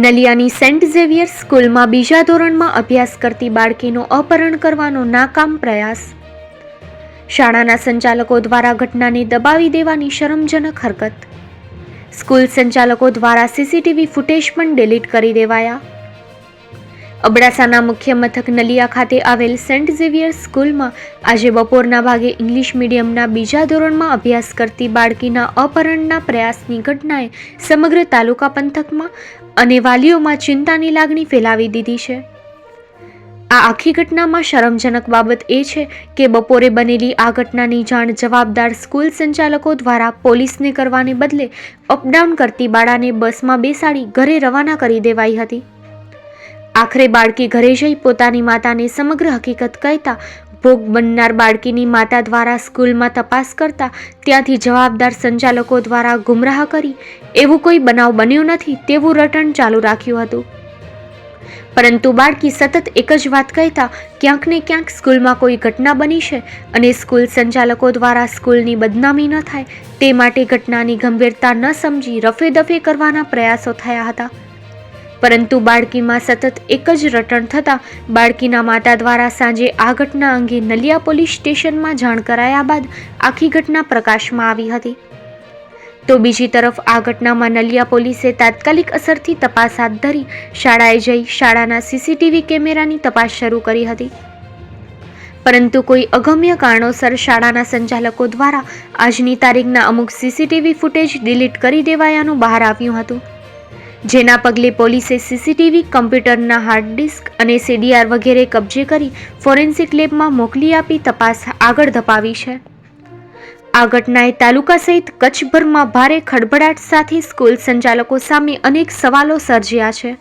નલિયાની Saint Xavier સ્કૂલમાં બીજા ધોરણમાં અભ્યાસ કરતી બાળકીનું અપહરણ કરવાનો નાકામ પ્રયાસ. શાળાના સંચાલકો દ્વારા ઘટનાને દબાવી દેવાની શરમજનક હરકત. સ્કૂલ સંચાલકો દ્વારા સીસીટીવી ફૂટેજ પણ ડિલીટ કરી દેવાયા. અબડાસાના મુખ્ય મથક નલિયા ખાતે આવેલ સેન્ટ ઝેવિયર સ્કૂલમાં આજે બપોરના ભાગે ઇંગ્લિશ મીડિયમના બીજા ધોરણમાં અભ્યાસ કરતી બાળકીના અપહરણના પ્રયાસની ઘટનાએ સમગ્ર તાલુકા પંથકમાં અને વાલીઓમાં ચિંતાની લાગણી ફેલાવી દીધી છે. આ આખી ઘટનામાં શરમજનક બાબત એ છે કે બપોરે બનેલી આ ઘટનાની જાણ જવાબદાર સ્કૂલ સંચાલકો દ્વારા પોલીસને કરવાને બદલે અપડાઉન કરતી બાળાને બસમાં બેસાડી ઘરે રવાના કરી દેવાઈ હતી. આખરે બાળકી ઘરે જઈ પોતાની માતાને સમગ્ર હકીકત કહેતા ભોગ બનનાર બાળકીની માતા દ્વારા સ્કૂલમાં તપાસ કરતા ત્યાંથી જવાબદાર સંચાલકો દ્વારા ગુમરાહ કરી. એવું કોઈ બનાવ બન્યો નથી તેવું રટણ ચાલુ રાખ્યું હતું. પરંતુ બાળકી સતત એક જ વાત કહેતા, ક્યાંક ને ક્યાંક સ્કૂલમાં કોઈ ઘટના બની છે અને સ્કૂલ સંચાલકો દ્વારા સ્કૂલની બદનામી ન થાય, તે માટે ઘટનાની ગંભીરતા ન સમજી રફે દફે કરવાના પ્રયાસો થયા હતા. પરંતુ બાળકીમાં સતત એક જ રટણ થતાં બાળકીના માતા દ્વારા સાંજે આ ઘટના અંગે નલિયા પોલીસ સ્ટેશનમાં જાણ કરાયા બાદ આખી ઘટના પ્રકાશમાં આવી હતી. તો બીજી તરફ આ ઘટનામાં નલિયા પોલીસે તાત્કાલિક અસરથી તપાસ હાથ ધરી શાળાએ જઈ શાળાના સીસીટીવી કેમેરાની તપાસ શરૂ કરી હતી. પરંતુ કોઈ અગમ્ય કારણોસર શાળાના સંચાલકો દ્વારા આજની તારીખના અમુક સીસીટીવી ફૂટેજ ડિલીટ કરી દેવાયાનું બહાર આવ્યું હતું. જેના પગલે પોલીસે સીસીટીવી કમ્પ્યુટરના હાર્ડ ડિસ્ક અને સીડીઆર વગેરે કબજે કરી ફોરેન્સિક લેબમાં મોકલી આપી તપાસ આગળ ધપાવી છે. આ ઘટનાએ તાલુકા સહિત કચ્છભરમાં ભારે ખળભળાટ સાથે સ્કૂલ સંચાલકો સામે અનેક સવાલો સર્જ્યા છે.